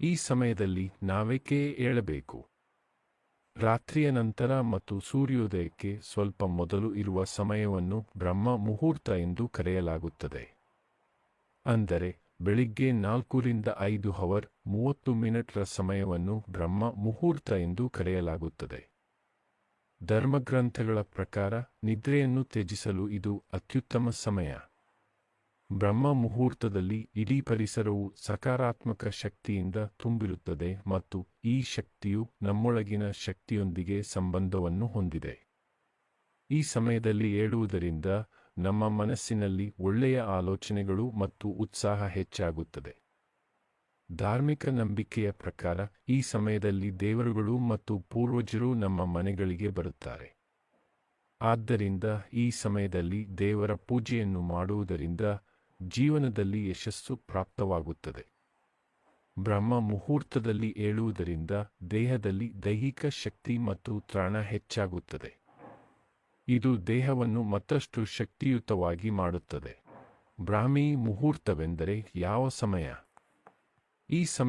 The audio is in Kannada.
ಈ ಸಮಯದಲ್ಲಿ ನಾವೇಕೆ ಏಳಬೇಕು? ರಾತ್ರಿಯ ನಂತರ ಮತ್ತು ಸೂರ್ಯೋದಯಕ್ಕೆ ಸ್ವಲ್ಪ ಮೊದಲು ಇರುವ ಸಮಯವನ್ನು ಬ್ರಹ್ಮ ಮುಹೂರ್ತ ಎಂದು ಕರೆಯಲಾಗುತ್ತದೆ. ಅಂದರೆ, ಬೆಳಿಗ್ಗೆ ನಾಲ್ಕರಿಂದ ಐದು ಹವರ್ ಮೂವತ್ತು ಮಿನಿಟ್ರ ಸಮಯವನ್ನು ಬ್ರಹ್ಮ ಮುಹೂರ್ತ ಎಂದು ಕರೆಯಲಾಗುತ್ತದೆ. ಧರ್ಮಗ್ರಂಥಗಳ ಪ್ರಕಾರ ನಿದ್ರೆಯನ್ನು ತ್ಯಜಿಸಲು ಇದು ಅತ್ಯುತ್ತಮ ಸಮಯ. ಬ್ರಹ್ಮ ಮುಹೂರ್ತದಲ್ಲಿ ಇಡೀ ಪರಿಸರವು ಸಕಾರಾತ್ಮಕ ಶಕ್ತಿಯಿಂದ ತುಂಬಿರುತ್ತದೆ ಮತ್ತು ಈ ಶಕ್ತಿಯು ನಮ್ಮೊಳಗಿನ ಶಕ್ತಿಯೊಂದಿಗೆ ಸಂಬಂಧವನ್ನು ಹೊಂದಿದೆ. ಈ ಸಮಯದಲ್ಲಿ ಏಳುವುದರಿಂದ ನಮ್ಮ ಮನಸ್ಸಿನಲ್ಲಿ ಒಳ್ಳೆಯ ಆಲೋಚನೆಗಳು ಮತ್ತು ಉತ್ಸಾಹ ಹೆಚ್ಚಾಗುತ್ತದೆ. ಧಾರ್ಮಿಕ ನಂಬಿಕೆಯ ಪ್ರಕಾರ ಈ ಸಮಯದಲ್ಲಿ ದೇವರುಗಳು ಮತ್ತು ಪೂರ್ವಜರು ನಮ್ಮ ಮನೆಗಳಿಗೆ ಬರುತ್ತಾರೆ. ಆದ್ದರಿಂದ ಈ ಸಮಯದಲ್ಲಿ ದೇವರ ಪೂಜೆಯನ್ನು ಮಾಡುವುದರಿಂದ ಜೀವನದಲ್ಲಿ ಯಶಸ್ಸು ಪ್ರಾಪ್ತವಾಗುತ್ತದೆ. ಬ್ರಹ್ಮ ಮುಹೂರ್ತದಲ್ಲಿ ಏಳುವುದರಿಂದ ದೇಹದಲ್ಲಿ ದೈಹಿಕ ಶಕ್ತಿ ಮತ್ತು ತ್ರಾಣ ಹೆಚ್ಚಾಗುತ್ತದೆ. ಇದು ದೇಹವನ್ನು ಮತ್ತಷ್ಟು ಶಕ್ತಿಯುತವಾಗಿ ಮಾಡುತ್ತದೆ. ಬ್ರಾಹ್ಮಿ ಮುಹೂರ್ತವೆಂದರೆ ಯಾವ ಸಮಯ? ಈ ಸಮಯ